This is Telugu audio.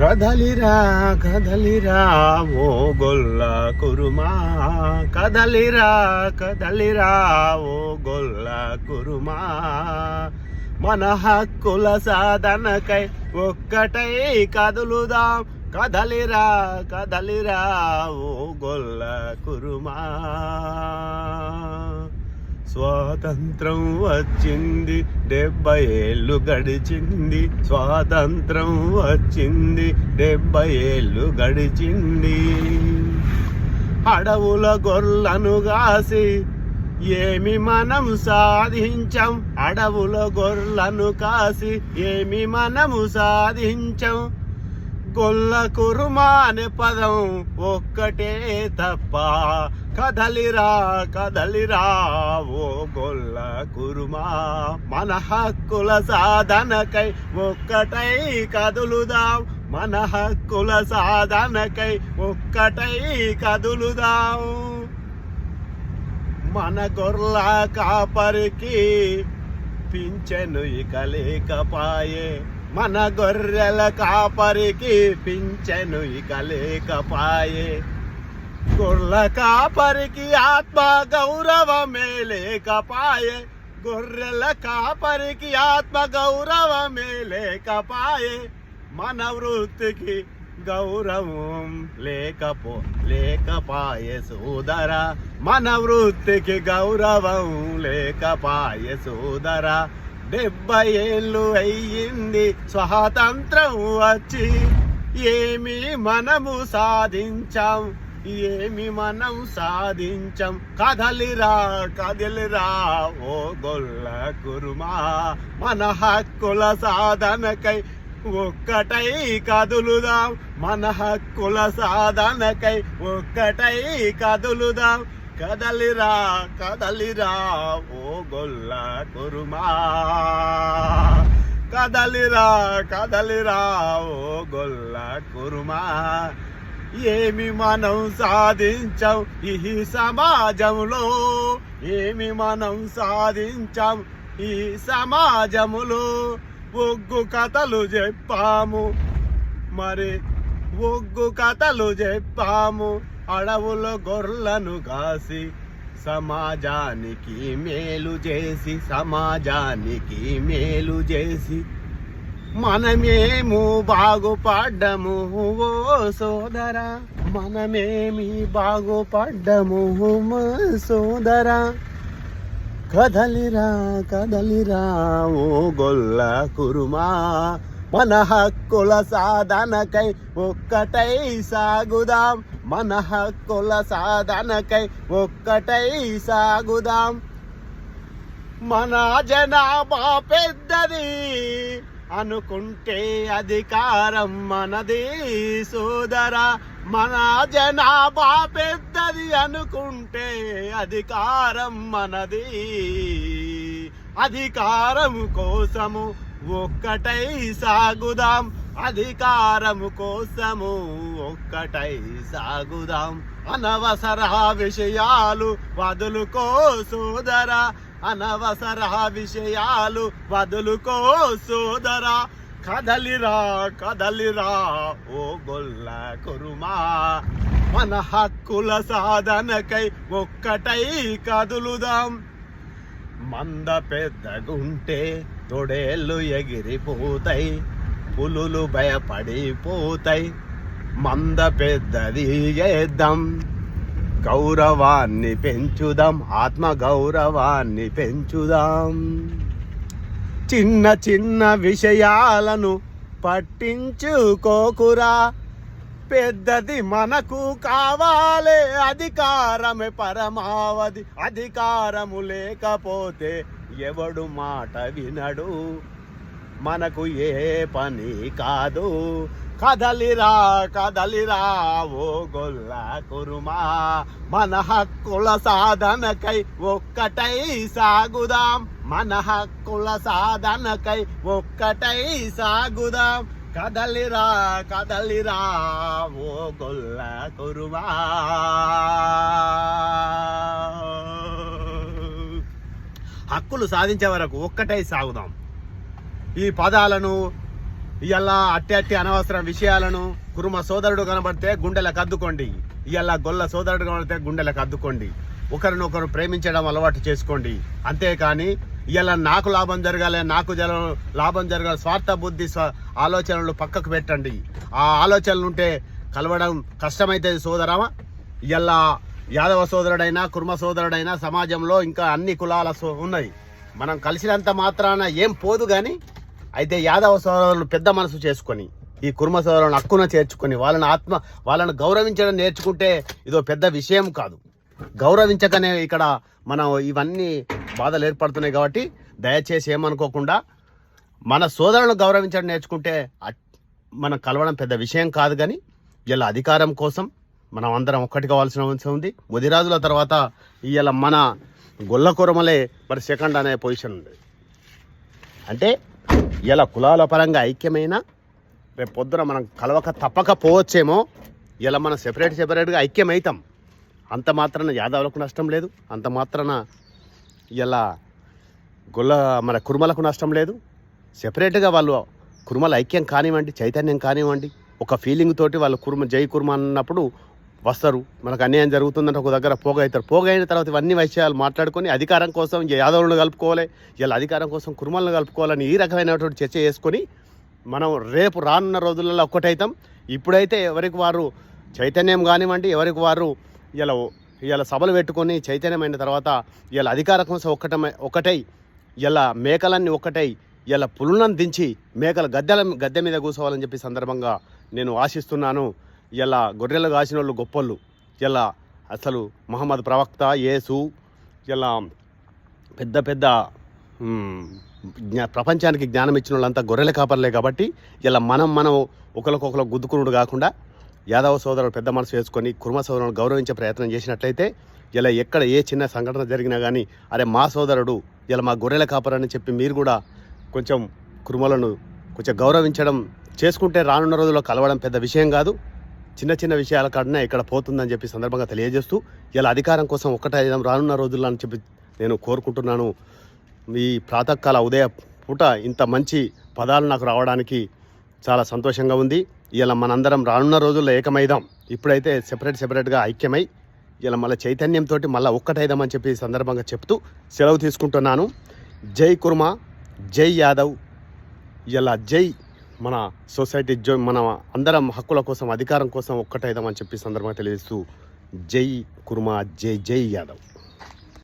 కదలిరా కదలిరా ఓ గొల్ల కురుమా. కదలిరా కదలిరా ఓ గొల్ల కురుమా. మన హక్కుల సాధనకై ఒక్కటై కదులుదాం. కదలిరా కదలిరా ఓ గొల్ల కురుమా. స్వాతంత్రం వచ్చింది డెబ్బై ఏళ్ళు గడిచింది. స్వాతంత్రం వచ్చింది డెబ్బై ఏళ్ళు గడిచింది. అడవుల గొర్లను కాసి ఏమి మనం సాధించాం? అడవుల గొర్లను కాసి ఏమి మనము సాధించాం? కొల్ల కురుమా అనే పదం ఒక్కటే తప్ప కదలిరా కదలిరా ఓ గొల్ల కురుమా. మన హక్కుల సాధనకై ఒక్కటై కదులుదాం. మన హక్కుల సాధనకై ఒక్కటై కదులుదాం. మన గొర్ల కాపరికి పింఛను ఇక లేకపాయే. మన గొర్రెల కాపరికి పింఛను ఇక లేకపాయే గొర్రెల కాపరికి ఆత్మ గౌరవమే లేకపాయే గొర్రెల కాపరికి ఆత్మ గౌరవమే లేకపాయే మన వృత్తికి గౌరవం లేకపో లేకపాయే సోదర మన వృత్తికి గౌరవం లేకపాయే సోదర డెబ్బై ఏళ్ళు అయ్యింది. స్వాతంత్రం వచ్చి ఏమి మనము సాధించాం. ఏమి మనం సాధించం. కదలిరా కదలిరా ఓ గొల్ల కురుమా. మన హక్కుల సాధనకై ఒక్కటై కదులుదాం. మన హక్కుల సాధనకై ఒక్కటై కదులుదాం. కదలిరా కదలిరా ఓ గొల్ల కురుమా. కదలిరా కదలిరా ఓ గొల్ల కురుమా. ఏమి మనం సాధించాం ఈ సమాజంలో ఏమి మనం సాధించాం ఈ సమాజములో? ఒగ్గు కథలు చెప్పాము. మరి ఒగ్గు కథలు చెప్పాము. అడవులు గొర్రెలను కాసి సమాజానికి మేలు చేసి సమాజానికి మేలు చేసి మనమేము బాగుపడ్డము. ఓ సోదరా మనమేమి బాగుపడ్డము. సోదరా కదలిరా కదలిరా ఓ గొల్ల కురుమా. మన హక్కుల సాధనకై ఒక్కటై సాగుదాం. మన హక్కుల సాధనకై ఒక్కటై సాగుదాం. మన జనాభా పెద్దది అనుకుంటే అధికారం మనది సోదర. మన జనాభా పెద్దది అనుకుంటే అధికారం మనది. అధికారము కోసము ఒక్కటై సాగుదాం. అధికారము కోసము ఒక్కటై సాగుదాం. అనవసర విషయాలు వదులుకో సోదర. అనవసర విషయాలు వదులుకో సోదర. కదలిరా కదలిరా ఓ గొల్ల కురుమా. మన హక్కుల సాధనకై ఒక్కటై కదులుదాం. మంద పెద్దగుంటే తొడేళ్ళు ఎగిరిపోతాయి పులులు భయపడిపోతాయి. మంద పెద్దది చేద్దాం గౌరవాన్ని పెంచుదాం ఆత్మ గౌరవాన్ని పెంచుదాం. చిన్న చిన్న విషయాలను పట్టించుకోకురా పెద్దది మనకు కావాలే అధికారమే పరమావధి. అధికారము లేకపోతే ఎవడు మాట వినడు. మనకు ఏ పని కాదు. కదలిరా కదలిరా ఓ గొల్ల కురుమా. మన హక్కుల సాధనకై ఒక్కటై సాగుదాం. మన హక్కుల సాధనకై ఒక్కటై సాగుదాం. కదలిరా కదలిరా ఓ గొల్ల కొరువా. హక్కులు సాధించే వరకు ఒక్కటై సాగుదాం. ఈ పదాలను ఇలా అట్టి అట్టి అనవసర విషయాలను కురుమ సోదరుడు కనబడితే గుండెలకు అద్దుకోండి ఇలా గొల్ల సోదరుడు కనబడితే గుండెలకు అద్దుకోండి ఒకరినొకరు ప్రేమించడం అలవాటు చేసుకోండి. అంతేకాని ఇవాళ నాకు లాభం జరగాలి నాకు జర లాభం జరగాలి స్వార్థ బుద్ధి స్వ ఆలోచనలు పక్కకు పెట్టండి. ఆ ఆలోచనలు ఉంటే కలవడం కష్టమైతుంది సోదరమా. ఇవాళ యాదవ సోదరుడైనా కుర్మ సోదరుడైనా సమాజంలో ఇంకా అన్ని కులాల సో- ఉన్నాయి మనం కలిసినంత మాత్రాన ఏం పోదు కానీ అయితే యాదవ సోదరులు పెద్ద మనసు చేసుకొని ఈ కుర్మ సోదరులను హక్కున చేర్చుకొని వాళ్ళని ఆత్మ వాళ్ళని గౌరవించడం నేర్చుకుంటే ఇదో పెద్ద విషయం కాదు. గౌరవించకనే ఇక్కడ మనం ఇవన్నీ బాధలు ఏర్పడుతున్నాయి కాబట్టి దయచేసి ఏమనుకోకుండా మన సోదరులను గౌరవించడం నేర్చుకుంటే మనం కలవడం పెద్ద విషయం కాదు కానీ ఇలా అధికారం కోసం మనం అందరం ఒక్కటి కావాల్సిన అవసరం ఉంది. ముదిరాజుల తర్వాత ఇవాళ మన గొల్ల కురమలే మరి సెకండ్ అనే పొజిషన్ ఉంది. అంటే ఇలా కులాల పరంగా ఐక్యమైన రేపు పొద్దున మనం కలవక తప్పకపోవచ్చేమో ఇలా మనం సెపరేట్ సెపరేట్గా ఐక్యమవుతాం అంత మాత్రాన యాదవులకు నష్టం లేదు. అంత మాత్రాన ఇలా గొల్ల మన కుర్మలకు నష్టం లేదు. సెపరేట్గా వాళ్ళు కుర్మల ఐక్యం కానివ్వండి చైతన్యం కానివ్వండి ఒక ఫీలింగ్ తోటి వాళ్ళు కుర్మ జై కుర్మ అన్నప్పుడు వస్తారు. మనకు అన్యాయం జరుగుతుందంటే ఒక దగ్గర పోగ అవుతారు. పోగ అయిన తర్వాత ఇవన్నీ విషయాలు మాట్లాడుకొని అధికారం కోసం యాదవులను కలుపుకోవాలి ఇలా అధికారం కోసం కుర్మలను కలుపుకోవాలని ఈ రకమైనటువంటి చర్చ చేసుకొని మనం రేపు రానున్న రోజులలో ఒక్కటైతాం. ఇప్పుడైతే ఎవరికి వారు చైతన్యం కానివ్వండి ఎవరికి వారు ఇలా ఇలా సభలు పెట్టుకొని చైతన్యమైన తర్వాత ఇలా అధికార కోసం ఒక్కటమై ఒకటై ఇలా మేకలన్నీ ఒక్కటై ఇలా పులులను దించి మేకల గద్దెల గద్దె మీద కూర్చోవాలని చెప్పి సందర్భంగా నేను ఆశిస్తున్నాను. ఇలా గొర్రెలు కాసిన వాళ్ళు గొప్పళ్ళు. ఇలా అసలు మహమ్మద్ ప్రవక్త యేసు ఇలా పెద్ద పెద్ద జ్ఞా- ప్రపంచానికి జ్ఞానం ఇచ్చిన వాళ్ళంతా గొర్రెల కాపర్లే కాబట్టి ఇలా మనం మనం ఒకరికొకరు గుద్దుకునుడు కాకుండా యాదవ సోదరులు పెద్ద మనసు వేసుకొని కుర్మ సోదరులను గౌరవించే ప్రయత్నం చేసినట్లయితే ఇలా ఎక్కడ ఏ చిన్న సంఘటన జరిగినా కానీ అరే మా సోదరుడు ఇలా మా గొర్రెల కాపరని చెప్పి మీరు కూడా కొంచెం కుర్మలను కొంచెం గౌరవించడం చేసుకుంటే రానున్న రోజుల్లో కలవడం పెద్ద విషయం కాదు. చిన్న చిన్న విషయాల కాడనే ఇక్కడ పోతుందని చెప్పి సందర్భంగా తెలియజేస్తూ ఇలా అధికారం కోసం ఒక్కటైదాం రానున్న రోజుల్లో అని చెప్పి నేను కోరుకుంటున్నాను. ఈ ప్రాతకాల ఉదయ పూట ఇంత మంచి పదాలు నాకు రావడానికి చాలా సంతోషంగా ఉంది. ఇలా మనందరం రానున్న రోజుల్లో ఏకమైదాం. ఇప్పుడైతే సెపరేట్ సెపరేట్గా ఐక్యమై ఇలా మళ్ళీ చైతన్యంతో మళ్ళీ ఒక్కటైదామని చెప్పి సందర్భంగా చెప్తూ సెలవు తీసుకుంటున్నాను. జై కుర్మా జై యాదవ్. ఇలా జై మన సొసైటీ జో మన అందరం హక్కుల కోసం అధికారం కోసం ఒక్కటైదామని చెప్పి సందర్భంగా తెలియజేస్తూ జై కుర్మా జై జై యాదవ్.